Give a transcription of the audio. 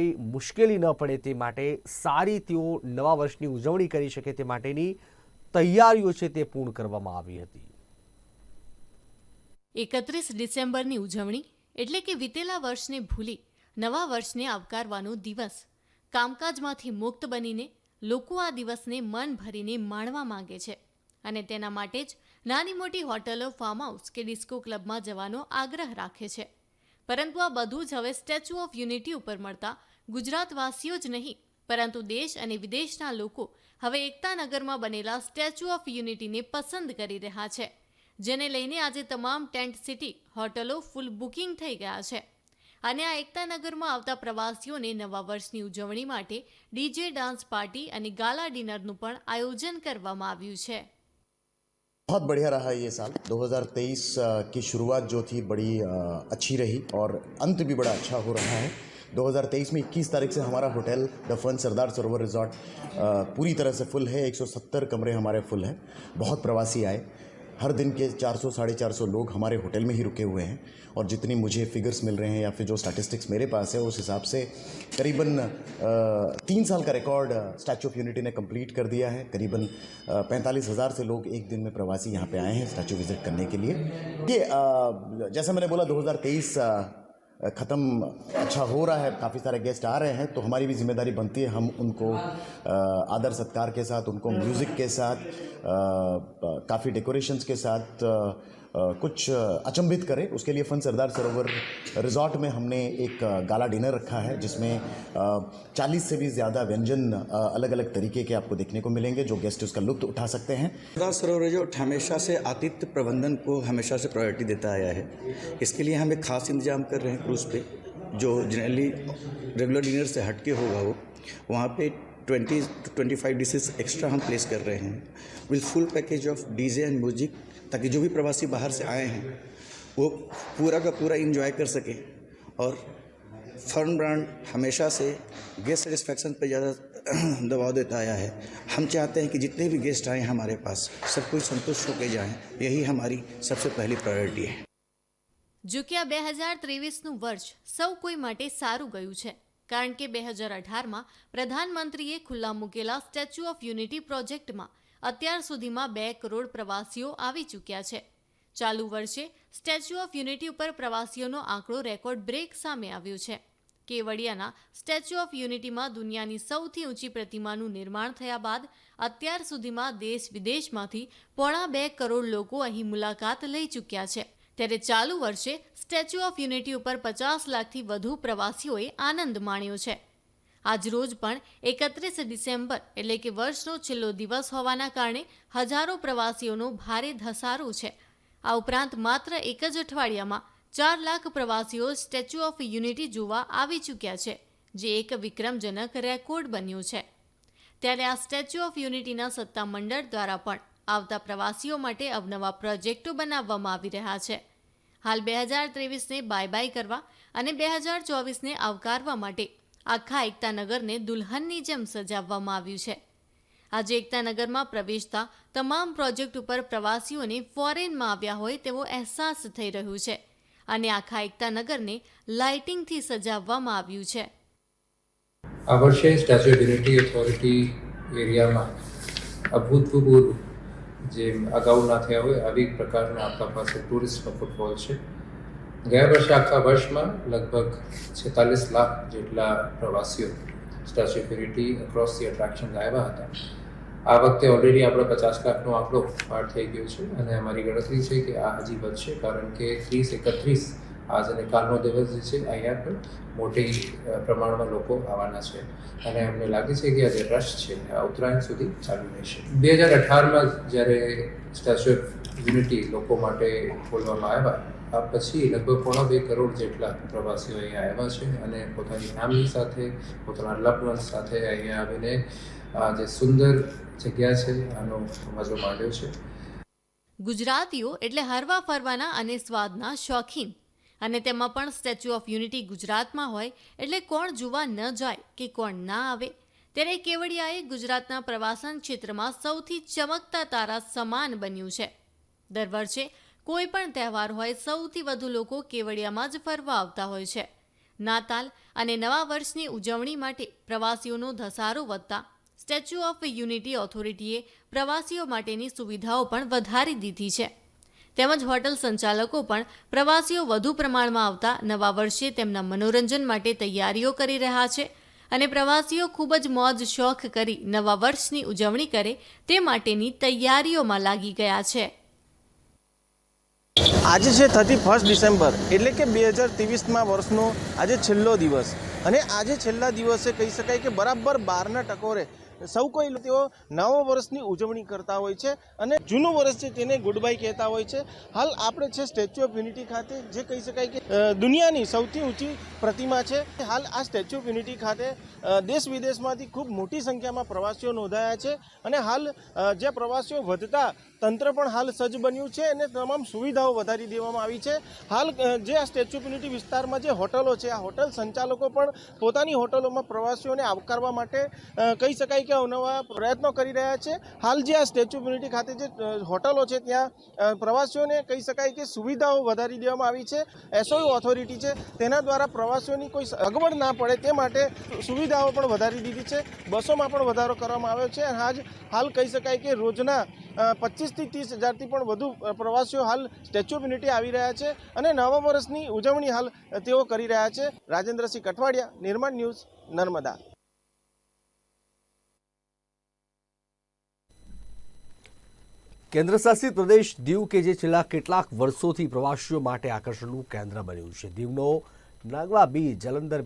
મુશ્કેલી ન પડે તે માટે સારી તેઓ નવા વર્ષની ઉજવણી કરી શકે તે માટેની તૈયારીઓ છે તે પૂર્ણ કરવામાં આવી હતી. એકત્રીસ ડિસેમ્બરની ઉજવણી એટલે કે વિતેલા વર્ષને ભૂલી નવા વર્ષને આવકારવાનો દિવસ. કામકાજમાંથી મુક્ત બનીને લોકો આ દિવસને મન ભરીને માણવા માંગે છે અને તેના માટે જ નાની મોટી હોટલો ફાર્મ હાઉસ કે ડિસ્કો ક્લબમાં જવાનો આગ્રહ રાખે છે. પરંતુ આ બધું જ હવે સ્ટેચ્યુ ઓફ યુનિટી ઉપર મળતા ગુજરાતવાસીઓ જ નહીં, પરંતુ દેશ અને વિદેશના લોકો હવે એકતાનગરમાં બનેલા સ્ટેચ્યુ ઓફ યુનિટીને પસંદ કરી રહ્યા છે, જેને લઈને આજે તમામ ટેન્ટ સિટી, હોટલો ફૂલ બુકિંગ થઈ ગયા છે. અને આ એકતાનગરમાં આવતા પ્રવાસીઓને નવા વર્ષની ઉજવણી માટે ડીજે, ડાન્સ પાર્ટી અને ગાલા ડિનરનું પણ આયોજન કરવામાં આવ્યું છે. बहुत बढ़िया रहा ये साल। 2023 अ, की शुरुआत जो थी बड़ी अच्छी रही और अंत भी बड़ा अच्छा हो रहा है। 2023 में 21 तारीख से हमारा hotel the fun Sardar Sarovar resort पूरी तरह से फुल है। 170 कमरे हमारे फुल हैं। बहुत प्रवासी आए। हर दिन के 400 साढ़े चार लोग हमारे होटल में ही रुके हुए हैं और जितनी मुझे फिगर्स मिल रहे हैं या फिर जो स्टैटिस्टिक्स मेरे पास है उस हिसाब से करीबन तीन साल का रिकॉर्ड स्टैचू ऑफ़ यूनिटी ने कंप्लीट कर दिया है। करीबन पैंतालीस हज़ार से लोग एक दिन में प्रवासी यहाँ पे आए हैं स्टैचू विज़िट करने के लिए। ये जैसा मैंने बोला 2023 अ, ख़त्म अच्छा हो रहा है, काफ़ी सारे गेस्ट आ रहे हैं तो हमारी भी ज़िम्मेदारी बनती है हम उनको आदर सत्कार के साथ, उनको म्यूज़िक के साथ काफ़ी डेकोरेशंस के साथ कुछ अचंभित करें। उसके लिए फन सरदार सरोवर रिजॉर्ट में हमने एक गाला डिनर रखा है, जिसमें चालीस से भी ज़्यादा व्यंजन अलग अलग तरीके के आपको देखने को मिलेंगे, जो गेस्ट उसका लुत्फ उठा सकते हैं। सरदार सरोवर रिजॉर्ट हमेशा से आतिथ्य प्रबंधन को हमेशा से प्रायोरिटी देता आया है। इसके लिए हम एक खास इंतज़ाम कर रहे हैं क्रूज़ पे, जो जनरली रेगुलर डिनर से हटके होगा वो। वहाँ पे 20 टू 25 डिशेस एक्स्ट्रा हम प्लेस कर रहे हैं with full package of DJ and music ताकि जो भी प्रवासी बाहर से आए हैं वो पूरा का पूरा इंजॉय कर सकें और फर्न ब्रांड हमेशा से गेस्ट सेटिस्फैक्शन पे ज़्यादा दबाव देता आया है हम चाहते हैं कि जितने भी गेस्ट आए हमारे पास सब कोई संतुष्ट होकर जाएं यही हमारी सबसे पहली प्रायोरिटी है જો કે આ બે હજાર ત્રેવીસનું વર્ષ સૌ કોઈ માટે સારું ગયું છે કારણ કે બે હજાર અઢારમાં પ્રધાનમંત્રીએ ખુલ્લા મૂકેલા સ્ટેચ્યુ ઓફ યુનિટી પ્રોજેક્ટમાં અત્યાર સુધીમાં બે કરોડ પ્રવાસીઓ આવી ચૂક્યા છે. ચાલુ વર્ષે સ્ટેચ્યુ ઓફ યુનિટી ઉપર પ્રવાસીઓનો આંકડો રેકોર્ડ બ્રેક સામે આવ્યો છે. કેવડિયાના સ્ટેચ્યુ ઓફ યુનિટીમાં દુનિયાની સૌથી ઊંચી પ્રતિમાનું નિર્માણ થયા બાદ અત્યાર સુધીમાં દેશ વિદેશમાંથી પોણા બે કરોડ લોકો અહીં મુલાકાત લઈ ચૂક્યા છે. ત્યારે ચાલુ વર્ષે સ્ટેચ્યુ ઓફ યુનિટી ઉપર પચાસ લાખથી વધુ પ્રવાસીઓએ આનંદ માણ્યો છે. આજરોજ પણ એકત્રીસ ડિસેમ્બર એટલે કે વર્ષનો છેલ્લો દિવસ હોવાના કારણે હજારો પ્રવાસીઓનો ભારે ધસારો છે. આ ઉપરાંત માત્ર એક જ અઠવાડિયામાં ચાર લાખ પ્રવાસીઓ સ્ટેચ્યુ ઓફ યુનિટી જોવા આવી ચૂક્યા છે, જે એક વિક્રમજનક રેકોર્ડ બન્યું છે. ત્યારે આ સ્ટેચ્યુ ઓફ યુનિટીના સત્તામંડળ દ્વારા પણ આવતા પ્રવાસીઓ માટે અવનવા પ્રોજેક્ટો બનાવવામાં આવી રહ્યા છે. હાલ બે હજાર ત્રેવીસને બાય બાય કરવા અને બે હજાર ચોવીસને આવકારવા માટે આખા એકતાનગરને દુલ્હનની જેમ સજાવવામાં આવ્યું છે. આજે એકતાનગરમાં પ્રવેશતા તમામ પ્રોજેક્ટ ઉપર પ્રવાસીઓને ફોરેનમાં આવ્યા હોય તેવો અહેસાસ થઈ રહ્યું છે અને આખા એકતાનગરને લાઇટિંગથી સજાવવામાં આવ્યું છે. આ વર્ષે સ્ટેચ્યુ ઓફ યુનિટી ઓથોરિટી એરિયામાં અભૂતપૂર્વ જે અગાઉ ના થયા હોય, આવી પ્રકારના આપણા પાસે ટુરિસ્ટનો ફૂટફોલ છે. ગયા વર્ષે આખા વર્ષમાં લગભગ છેતાલીસ લાખ જેટલા પ્રવાસીઓ statue of across the attraction આવ્યા હતા. આ વખતે ઓલરેડી આપણે પચાસ લાખનો આંકડો પાર થઈ ગયો છે અને અમારી ગણતરી છે કે આ હજી વધશે, કારણ કે ત્રીસ એકત્રીસ આજ અને કાલનો દિવસ જે છે અહીંયા પણ મોટી પ્રમાણમાં લોકો આવવાના છે. અને અમને લાગે છે કે આ જે રશ છે આ ઉત્તરાયણ સુધી ચાલુ રહેશે. બે હજાર અઢારમાં જ્યારે સ્ટેચ્યુ ઓફ યુનિટી લોકો માટે ખોલવામાં આવ્યા, આ પછી લગભગ પોણા બે કરોડ જેટલા પ્રવાસીઓ અહીંયા આવ્યા છે અને પોતાની ફેમિલી સાથે, પોતાના લગ્ન સાથે અહીંયા આવીને આ જે સુંદર જગ્યા છે, આનો મજો માંડ્યો છે. ગુજરાતીઓ એટલે હરવા ફરવાના અને સ્વાદના શોખીન. અને તેમાં પણ સ્ટેચ્યુ ઓફ યુનિટી ગુજરાતમાં હોય, એટલે કોણ જોવા ન જાય કે કોણ ના આવે? ત્યારે કેવડિયાએ ગુજરાતના પ્રવાસન ક્ષેત્રમાં સૌથી ચમકતા તારા સમાન બન્યું છે. દર વર્ષે કોઈ પણ તહેવાર હોય, સૌથી વધુ લોકો કેવડિયામાં જ ફરવા આવતા હોય છે. નાતાલ અને નવા વર્ષની ઉજવણી માટે પ્રવાસીઓનો ધસારો વધતા, સ્ટેચ્યુ ઓફ યુનિટી ઓથોરિટીએ પ્રવાસીઓ માટેની સુવિધાઓ પણ વધારી દીધી છે. તેમજ હોટલ સંચાલકો પણ પ્રવાસીઓ વધુ પ્રમાણમાં આવતા નવા વર્ષે તેમના મનોરંજન માટે તૈયારીઓ કરી રહ્યા છે અને પ્રવાસીઓ ખૂબ જ મોજ શોખ કરી નવા વર્ષની ઉજવણી કરે તે માટેની તૈયારીઓમાં લાગી ગયા છે. આજે છે થર્ટી ફર્સ્ટ ડિસેમ્બર એટલે કે બે હજાર ત્રેવીસમાં વર્ષનો આજે છેલ્લો દિવસ. અને આજે છેલ્લા દિવસે કહી શકાય કે બરાબર બારના ટકોરે સૌ કોઈ તેઓ નવા વર્ષની ઉજવણી કરતા હોય છે અને જૂનું વર્ષ છે તેને ગુડ બાય કહેતા હોય છે. હાલ આપણે છે સ્ટેચ્યુ ઓફ યુનિટી ખાતે જે કહી શકાય કે દુનિયાની સૌથી ઊંચી પ્રતિમા છે. હાલ આ સ્ટેચ્યુ ઓફ યુનિટી ખાતે દેશ વિદેશમાંથી ખૂબ મોટી સંખ્યામાં પ્રવાસીઓ નોંધાયા છે અને હાલ જે પ્રવાસીઓ વધતા તંત્ર પણ હાલ સજ્જ બન્યું છે અને તમામ સુવિધાઓ વધારી દેવામાં આવી છે. હાલ જે આ યુનિટી વિસ્તારમાં જે હોટલો છે, આ હોટલ સંચાલકો પણ પોતાની હોટલોમાં પ્રવાસીઓને આવકારવા માટે કહી શકાય કે અવનવા પ્રયત્નો કરી રહ્યા છે. હાલ જે આ સ્ટેચ્યુ યુનિટી ખાતે જે હોટલો છે ત્યાં પ્રવાસીઓને કહી શકાય કે સુવિધાઓ વધારી દેવામાં આવી છે. એસઓયુ ઓથોરિટી છે. તેના દ્વારા પ્રવાસીઓની કોઈ અગવડ ના પડે તે માટે સુવિધાઓ પણ વધારી દીધી છે. બસોમાં પણ વધારો કરવામાં આવ્યો છે. અને આજ હાલ કહી શકાય કે રોજના પચીસથી ત્રીસ હજારથી પણ વધુ પ્રવાસીઓ હાલ સ્ટેચ્યુ ઓફ યુનિટી આવી રહ્યા છે અને નવા વર્ષની ઉજવણી હાલ તેઓ કરી રહ્યા છે. રાજેન્દ્રસિંહ કઠવાડિયા, નિર્માણ ન્યૂઝ, નર્મદા. કેન્દ્રશાસિત પ્રદેશ દીવ કે જે છેલ્લા કેટલાક વર્ષોથી પ્રવાસીઓ માટે આકર્ષણનું કેન્દ્ર બન્યું છે. દીવનો નાગવા બીચ, જલંધર